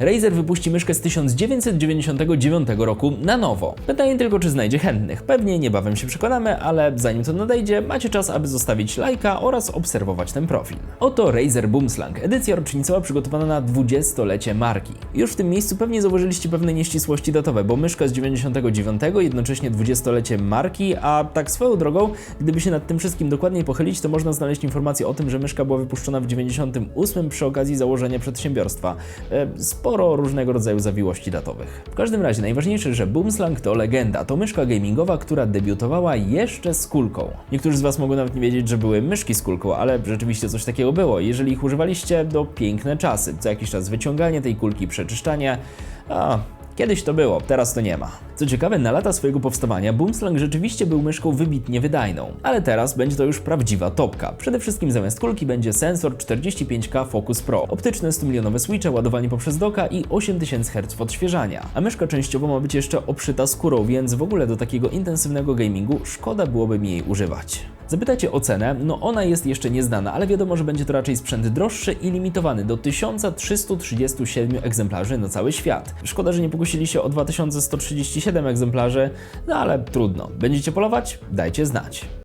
Razer wypuści myszkę z 1999 roku na nowo. Pytanie tylko, czy znajdzie chętnych. Pewnie niebawem się przekonamy, ale zanim to nadejdzie, macie czas, aby zostawić lajka oraz obserwować ten profil. Oto Razer Boomslang, edycja rocznicowa przygotowana na 20-lecie marki. Już w tym miejscu pewnie zauważyliście pewne nieścisłości datowe, bo myszka z 99, jednocześnie 20-lecie marki, a tak swoją drogą, gdyby się nad tym wszystkim dokładniej pochylić, to można znaleźć informację o tym, że myszka była wypuszczona w 98 przy okazji założenia przedsiębiorstwa. E, sporo różnego rodzaju zawiłości datowych. W każdym razie najważniejsze, że Boomslang to legenda. To myszka gamingowa, która debiutowała jeszcze z kulką. Niektórzy z Was mogą nawet nie wiedzieć, że były myszki z kulką, ale rzeczywiście coś takiego było. Jeżeli ich używaliście, to piękne czasy. Co jakiś czas wyciąganie tej kulki, przeczyszczanie. A, Kiedyś to było, teraz to nie ma. Co ciekawe, na lata swojego powstawania Boomslang rzeczywiście był myszką wybitnie wydajną, ale teraz będzie to już prawdziwa topka. Przede wszystkim zamiast kulki będzie sensor 45K Focus Pro, optyczne 100-milionowe switche, ładowanie poprzez doka i 8000 Hz odświeżania. A myszka częściowo ma być jeszcze obszyta skórą, więc w ogóle do takiego intensywnego gamingu szkoda byłoby mi jej używać. Zapytacie o cenę, no ona jest jeszcze nieznana, ale wiadomo, że będzie to raczej sprzęt droższy i limitowany do 1337 egzemplarzy na cały świat. Szkoda, że nie pokusili się o 2137 egzemplarzy, no ale trudno. Będziecie polować? Dajcie znać.